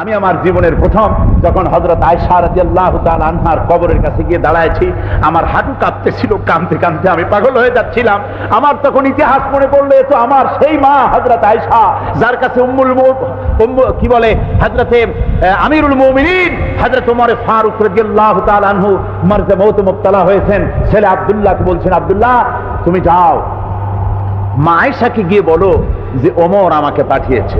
আমি আমার জীবনের প্রথম যখন হজরত আয়সা রাদিয়াল্লাহু তাআলা আনহার কবরের কাছে গিয়ে দাঁড়াইছি আমার হাঁটু কাঁপতেছিল, কাঁদতে কাঁদতে আমি পাগল হয়ে যাচ্ছিলাম। আমার তখন ইতিহাস মনে পড়লে তো আমার সেই মা হজরত আয়সা যার কাছে উম্মুল কি বলে হজরতে আমিরুল মুমিনিন হজরত ওমর ফারুক রাদিয়াল্লাহু তাআলা আনহু মরজে মৌত মুবতলা হয়েছেন। ছেলে আব্দুল্লাহকে বলছেন, আব্দুল্লাহ, তুমি যাও। মা আয়সাকে গিয়ে বলো যে, ওমর আমাকে পাঠিয়েছে।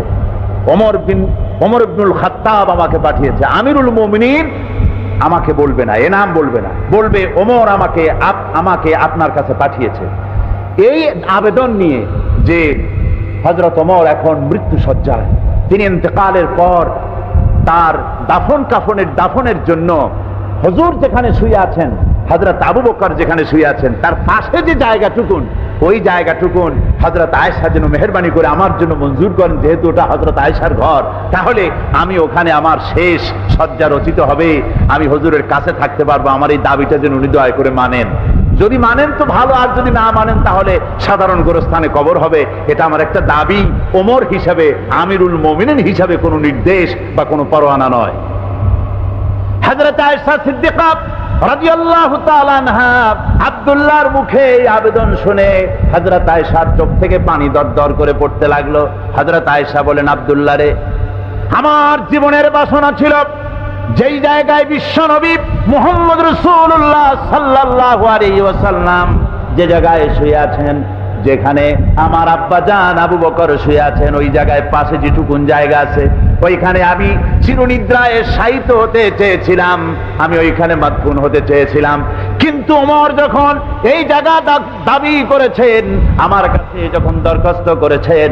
ওমর বিন ওমর ইবনুল খাত্তাব আমাকে পাঠিয়েছে। আমিরুল মুমিনিন আমাকে বলবে না, এ নাম বলবে না। বলবে, ওমর আমাকে আমাকে আপনার কাছে পাঠিয়েছে। এই আবেদন নিয়ে যে হজরত ওমর এখন মৃত্যু সজ্জায় তিনি ইন্তেকালের পর তার দাফন কাফনের দাফনের জন্য হজুর যেখানে শুয়ে আছেন হজরত আবু বকর যেখানে শুয়ে আছেন, তার পাশে যে জায়গাটুকুন, ওই জায়গাটুকুন হজরত আয়সা যেন মেহরবানি করে আমার জন্য মঞ্জুর করেন, যেহেতু ওটা হজরত আয়সার ঘর। তাহলে আমি ওখানে আমার শেষ সজ্জা রচিত হবে, আমি হজুরের কাছে থাকতে পারব, আমার এই দাবিটা যেন উনি দয়া করে মানেন। যদি মানেন তো ভালো, আর যদি না মানেন তাহলে সাধারণ গোরস্থানে কবর হবে, এটা আমার একটা দাবি। ওমর হিসাবে, আমিরুল মমিনিন হিসাবে কোনো নির্দেশ বা কোনো পরোয়ানা নয়। হযরত আয়েশা সিদ্দিকা আব্দুল্লাহর মুখে আবেদন শুনে হযরত আয়েশার চোখ থেকে পানি দরদর করে পড়তে লাগল। হযরত আয়েশা বলেন, আব্দুল্লাহ রে, আমার জীবনের বাসনা ছিল যেই জায়গায় বিশ্ব নবী মুহাম্মদ রাসূলুল্লাহ সাল্লাল্লাহু আলাইহি ওয়াসাল্লাম যে জায়গায় শুয়ে আছেন, যেখানে আমার আব্বা জান আবু বকর শুয়ে আছেন, ওই জায়গায় পাশে যেটুকুন জায়গা আছে ওইখানে আমি চিরনিদ্রায় শায়িত হতে চেয়েছিলাম। আমি ওইখানে মাদফুন হতে চেয়েছিলাম। কিন্তু ওমর যখন এই জায়গা দাবি করেছেন, আমার কাছে যখন দরখাস্ত করেছেন,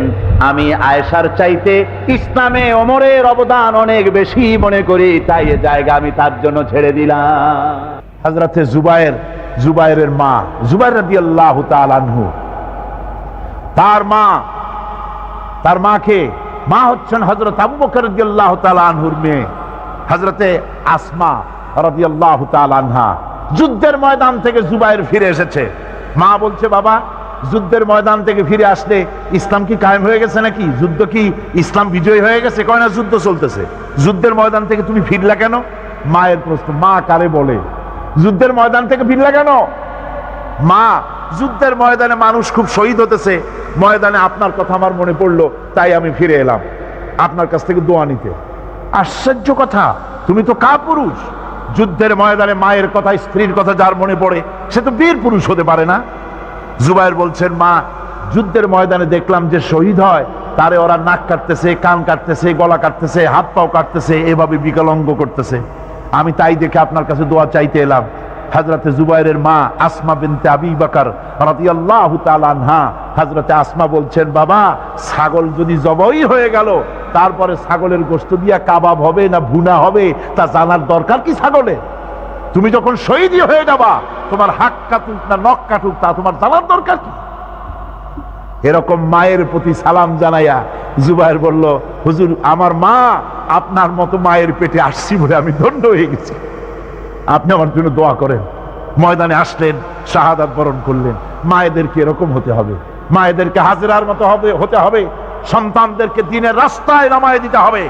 আমি আয়েশার চাইতে ইসলামে ওমরের অবদান অনেক বেশি মনে করি, তাই এ জায়গা আমি তার জন্য ছেড়ে দিলাম। হজরতে জুবায়ের জুবায়ের মা জুবাইর রাদি আল্লাহ তার মা, তার মাকে মা হচ্ছেন হজরত আবু বকর রাদি আল্লাহ আনহুর মেয়ে হজরতে আসমা আল্লাহ যুদ্ধের ময়দান থেকে জুবাইর ফিরে এসেছে। মা বলছে, বাবা, যুদ্ধের ময়দান থেকে ফিরে আসলে ইসলাম কি কায়েম হয়ে গেছে নাকি? যুদ্ধ কি ইসলাম বিজয়ী হয়ে গেছে? কয় না, যুদ্ধ চলতেছে। যুদ্ধের ময়দান থেকে তুমি ফিরলা কেন? মায়ের প্রশ্ন, মা কারে বলে? যুদ্ধের ময়দান থেকে ফিরলা কেন? মা যুদ্ধের ময়দানে মানুষ খুব শহীদ হতেছে। ময়দানে আপনার কথা আমার মনে পড়ল, তাই আমি ফিরে এলাম। আপনার কাছ থেকে দোয়া নিতে। আশ্চর্য কথা, তুমি তো কা পুরুষ যুদ্ধের ময়দানে মায়ের কথা, স্ত্রীর কথা যার মনে পড়ে, সে তো বীর পুরুষ হতে পারে না। জুবাইর বলছেন, মা, যুদ্ধের ময়দানে দেখলাম যে শহীদ হয়, তারে ওরা নাক কাটতেছে, কান কাটতেছে, গলা কাটতেছে, হাত পাও কাটতেছে, এভাবে বিকলাঙ্গ করতেছে। আমি তাই দেখে আপনার কাছে দোয়া চাইতে এলাম। হজরতে জুবাইরের মা আসমা বিনতে আবি বাকার রাদিয়াল্লাহু তাআলা আনহা হজরতে আসমা বলছেন, বাবা, ছাগল যদি জবই হয়ে গেল, তারপরে ছাগলের গোশত দিয়া কাবাব হবে না ভুনা হবে, তা জানার দরকার কি ছাগলে তুমি যখন শহীদই হয়ে যাবা, তোমার হাক কাটুক না নখ কাটুক, তা তোমার জানার দরকার কি? এরকম মায়ের প্রতি সালাম জানাইয়া জুবাইর বলল, হুজুর, আমার মা আপনার মতো মায়ের পেটে আসছি বলে আমি দণ্ড হয়ে গেছি। আপনি আমার জন্য দোয়া করেন। ময়দানে আসলেন, শাহাদাত বরণ করলেন। মায়েদেরকে এরকম হতে হবে? মায়েদেরকে হাজিরার মতো হবে, হতে হবে? সন্তানদেরকে দিনের রাস্তায় নামায় দিতে হবে।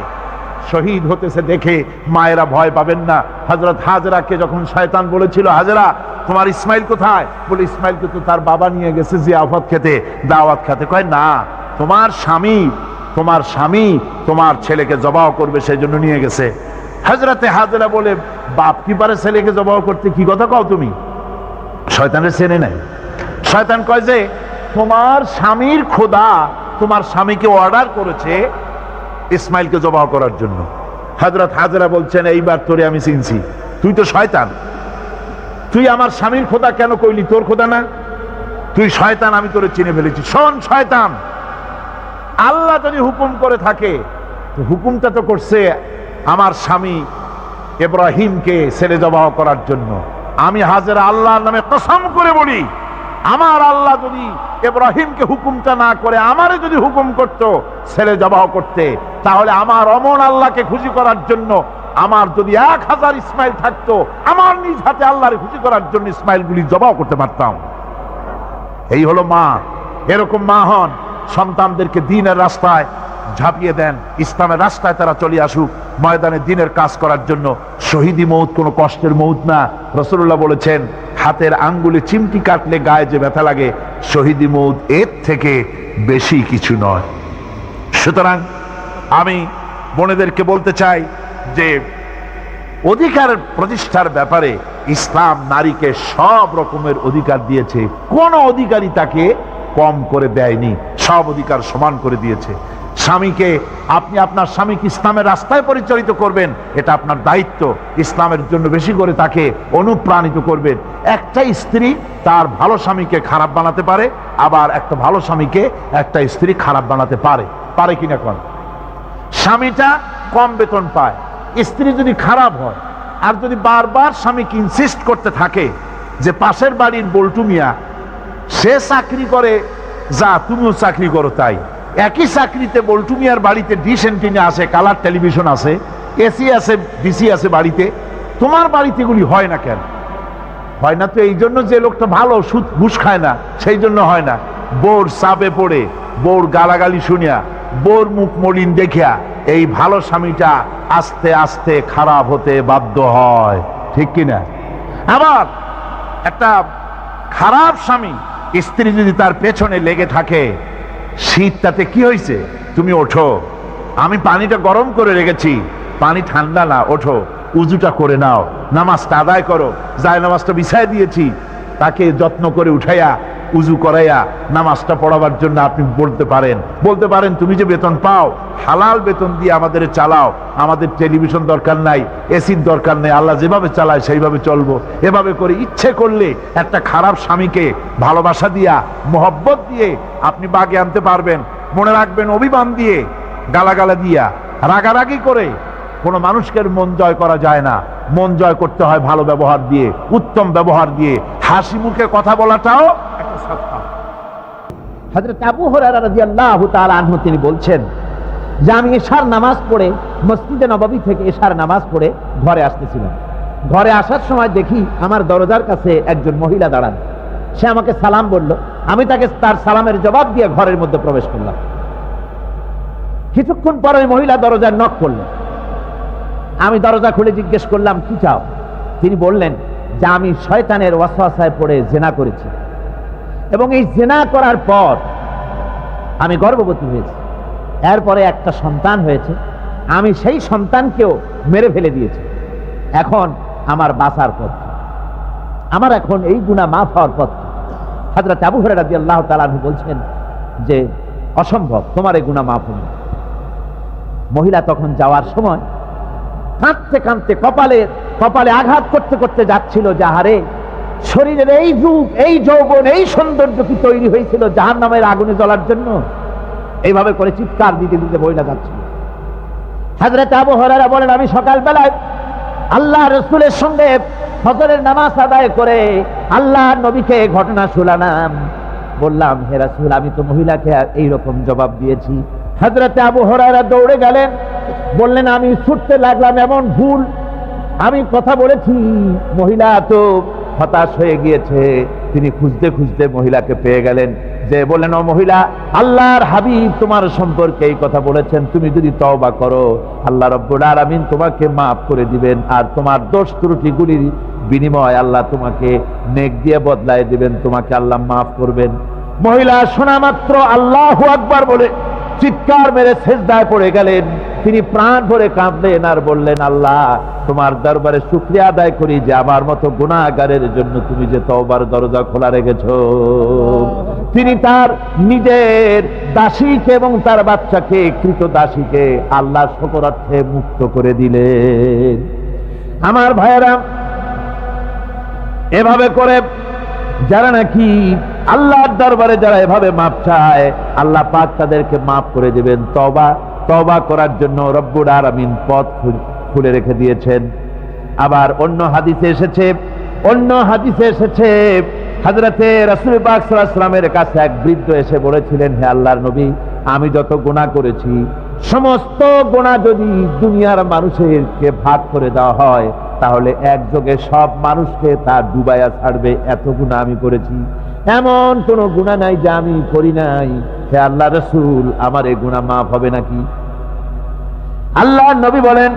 শহীদ হতেছে দেখে মায়েরা ভয় পাবেন না। হজরত হাজরাকে যখন শয়তান বলেছিল, হাজরা, তোমার ইসমাইল কোথায়? বলে ইসমাইলকে তো তার বাবা নিয়ে গেছে জিয়াফত খেতে, দাওয়াত খেতে। কয়, না, তোমার স্বামী তোমার স্বামী তোমার ছেলেকে জবাও করবে, সেই জন্য নিয়ে গেছে। হাজরাতে হাজরা বলে, বাপ কি পারে ছেলেকে জবাও করতে? কি কথা কও তুমি? শয়তানের চেনে নাই। শয়তান কয় যে, তোমার স্বামীর খোদা তোমার স্বামীকে অর্ডার করেছে ইসমাইলকে জবাহ করার জন্য। হজরত হাজরা বলছেন, এইবার তোরে আমি চিনছি। তুই তো শয়তান। তুই আমার স্বামীর খোদা কেন কইলি? তোর খোদা না। তুই শয়তান, আমি তোরে চিনে ফেলেছি। শোন শয়তান, আল্লাহ যদি হুকুম করে থাকে হুকুমটা তো করছে আমার স্বামী ইব্রাহিমকে ছেলে জবাহ করার জন্য। আমি হাজরা আল্লাহর নামে কসম করে বলি, আমার আল্লাহ যদি ইব্রাহিমকে হুকুমটা না করে আমারে যদি হুকুম করত ছেলে জবাহ করতে, তাহলে আমার অমন আল্লাহকে খুশি করার জন্য আমার যদি এক হাজার ইসমাইল থাকতো, আমার নিজ হাতে আল্লাহরে খুশি করার জন্য ইসমাইলগুলি জবাহ করতে পারতাম। এই হলো মা, এরকম মা হন, সন্তানদেরকে দিনের রাস্তায় ঝাঁপিয়ে দেন। ইসলামের রাস্তায় তারা চলে আসুক। ময়দানে দিনের কাজ করার জন্য শহীদি মৌত, কোনো কষ্টের মৌত না। রসুল্লাহ বলেছেন, হাতের আঙ্গুলে চিমটি কাটলে গায়ে যে ব্যথা লাগে, শহীদি মৌত এর থেকে বেশি কিছু নয়। সুতরাং আমি বোনেদেরকে বলতে চাই যে, অধিকার প্রতিষ্ঠার ব্যাপারে ইসলাম নারীকে সব রকমের অধিকার দিয়েছে। কোন অধিকারই তাকে কম করে দেয়নি। সব অধিকার সমান করে দিয়েছে। স্বামীকে আপনি আপনার স্বামীকে ইসলামের রাস্তায় পরিচালিত করবেন? এটা আপনার দায়িত্ব। ইসলামের জন্য বেশি করে তাকে অনুপ্রাণিত করবেন। একটা স্ত্রী তার ভালো স্বামীকে খারাপ বানাতে পারে, আবার একটা ভালো স্বামীকে একটা স্ত্রী খারাপ বানাতে পারে। পারে কিনা কন? স্বামীটা কম বেতন পায়। স্ত্রী যদি খারাপ হয়, আর যদি বারবার স্বামীকে ইনসিস্ট করতে থাকে যে পাশের বাড়ির বল্টু মিয়া, সে চাকরি করে যা, তুমিও চাকরি করো তাই। একই চাকরিতে বল্টু মিয়ার বাড়িতে ডিশ এন্টিনে আছে, কালার টেলিভিশন আছে এসি আছে, ডিসি আছে বাড়িতে, তোমার বাড়িতে এগুলি হয় না কেন? হয় না তো এই জন্য যে লোকটা ভালো, সুদ ঘুষ খায় না, সেই জন্য হয় না। বোর চাপে পড়ে, বোর গালাগালি শুনিয়া, বোর মুখ মলিন দেখিয়া, এই ভালো স্বামীটা আস্তে আস্তে খারাপ হতে বাধ্য হয়। ঠিক কিনা আবার একটা খারাপ স্বামী, স্ত্রী যদি তার পেছনে লেগে থাকে শীত তাতে কি হয়েছে? তুমি ওঠো। আমি পানিটা গরম করে রেখেছি। পানি ঠান্ডা না, ওঠো। উজুটা করে নাও। নামাজটা আদায় করো। যায় নামাজটা বিছায় দিয়েছি। তাকে যত্ন করে উঠাইয়া, উজু করাইয়া নামাজটা পড়াবার জন্য আপনি বলতে পারেন। বলতে পারেন, তুমি যে বেতন পাও, হালাল বেতন দিয়ে আমাদের চালাও। আমাদের টেলিভিশন দরকার নাই, এসির দরকার নেই, আল্লাহ যেভাবে চালায় সেইভাবে চলবো। এভাবে করে ইচ্ছে করলে একটা খারাপ স্বামীকে ভালোবাসা দিয়া, মোহব্বত দিয়ে আপনি বাগে আনতে পারবেন। মনে রাখবেন, অভিমান দিয়ে গালাগালা দিয়া রাগারাগি করে কোনো মানুষকে মন জয় করা যায় না। মন জয় করতে হয় ভালো ব্যবহার দিয়ে, উত্তম ব্যবহার দিয়ে হাসি মুখে কথা বলাটাও একটা আনহু তিনি বলছেন যে আমি এশার নামাজ পড়ে মসজিদে নববী থেকে এশার নামাজ পড়ে ঘরে আসতেছিলাম। ঘরে আসার সময় দেখি আমার দরজার কাছে একজন মহিলা দাঁড়ান। সে আমাকে সালাম বলল, আমি তাকে তার সালামের জবাব দিয়ে ঘরের মধ্যে প্রবেশ করলাম। কিছুক্ষণ পরে ওই মহিলা দরজার নখ করলেন আমি দরজা খুলে জিজ্ঞেস করলাম, কি চাও? তিনি বললেন যে আমি শয়তানের ওয়াসওয়াসায় পড়ে জেনা করেছি। এবং এই জেনা করার পর আমি গর্ভবতী হয়েছি। এরপরে একটা সন্তান হয়েছে। আমি সেই সন্তানকেও মেরে ফেলে দিয়েছি। এখন আমার বাঁচার পথ। আমার এখন এই গুণা মাফ হওয়ার পথ। হাজরা আবু হরে রাজি আল্লাহ তালু বলছেন যে, অসম্ভব, তোমার এই গুণা মাফ হবে মহিলা তখন যাওয়ার সময় কাঁদতে কাঁদতে কপালে কপালে আঘাত করতে করতে যাচ্ছিল যাহারে শরীরের এই রূপ, এই যৌবন, এই সৌন্দর্য কি তৈরি হয়েছিল জাহান নামের আগুনে জ্বলার জন্য? এইভাবে করে চিৎকার দিতে দিতে বইলা যাচ্ছিল। হাজরত আবু বলেন, আমি সকালবেলায় আল্লাহ রসুলের সঙ্গে ফজরের নামাজ আদায় করে আল্লাহ নবীকে ঘটনা শুনালাম। বললাম, হে রাসূল, আমি তো মহিলাকে এইরকম জবাব দিয়েছি। হাজরতে আবু হরারা দৌড়ে গেলেন। বললেন, আমি ছুটতে লাগলাম, এমন ভুল আমি কথা বলেছি, মহিলা তো হতাশ হয়ে গিয়েছে। তিনি খুঁজতে খুঁজতে মহিলাকে পেয়ে গেলেন। যে বললেন, ও মহিলা, আল্লাহর হাবিব তোমার সম্পর্কে এই কথা বলেছেন। তুমি যদি তওবা করো, আল্লাহ রব্বুল আলামিন তোমাকে মাফ করে দিবেন। আর তোমার দোষ ত্রুটিগুলির বিনিময় আল্লাহ তোমাকে নেক দিয়ে বদলায় দিবেন। তোমাকে আল্লাহ মাফ করবেন। মহিলা শোনা মাত্র আল্লাহ আকবার বলে চিৎকার মেরে শেষদায় পড়ে গেলেন। তিনি প্রাণ ভরে কাঁদলেন আর বললেন, আল্লাহ, তোমার দরবারে শুক্রিয়া আদায় করি যে আমার মতো গুণাগারের জন্য তুমি যে তওবার দরজা খোলা রেখেছ। তিনি তার নিজের দাসীকে এবং তার বাচ্চাকে, কৃত দাসীকে আল্লাহ শকরার্থে মুক্ত করে দিলেন। আমার ভাইয়েরা, এভাবে করে যারা নাকি আল্লাহর দরবারে যারা এভাবে মাপ চায়, আল্লাহ পাক তাদেরকে মাফ করে দেবেন। তবা তবা করার জন্য রব্বুর আরামিন পথ খুলে রেখে দিয়েছেন। আবার অন্য হাদিসে এসেছে, অন্য হাদিসে এসেছে, হাজরাতে রাসূল পাক সাল্লাল্লাহু কাছে এক বৃদ্ধ এসে বলেছিলেন, হে আল্লাহর নবী, আমি যত গুনাহ করেছি, সমস্ত গোনা যদি দুনিয়ার মানুষেরকে ভাগ করে দেওয়া হয়, তাহলে একযোগে সব মানুষকে তা ডুবাইয়া ছাড়বে, এত গুণা আমি করেছি। এমন কোন গুণা নাই যে আমি করি নাই। হে আল্লাহ রসুল, আমার এই গুণা মাফ হবে নাকি? আল্লাহ নবী বলেন,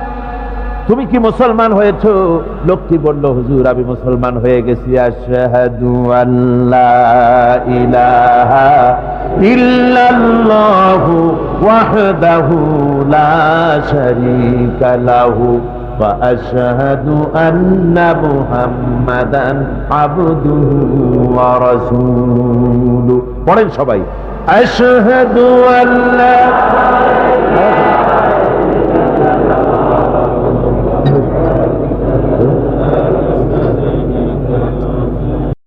তুমি কি মুসলমান হয়েছো? লোকটি বলল, হুজুর, আমি মুসলমান হয়ে গেছি। আশহাদু আল্লাহ ইলাহা ইল্লাল্লাহু ওয়াহদাহু লা শারীকা লাহু। وأشهد أن محمدا عبده ورسوله পড়েন সবাই أشهد أن لا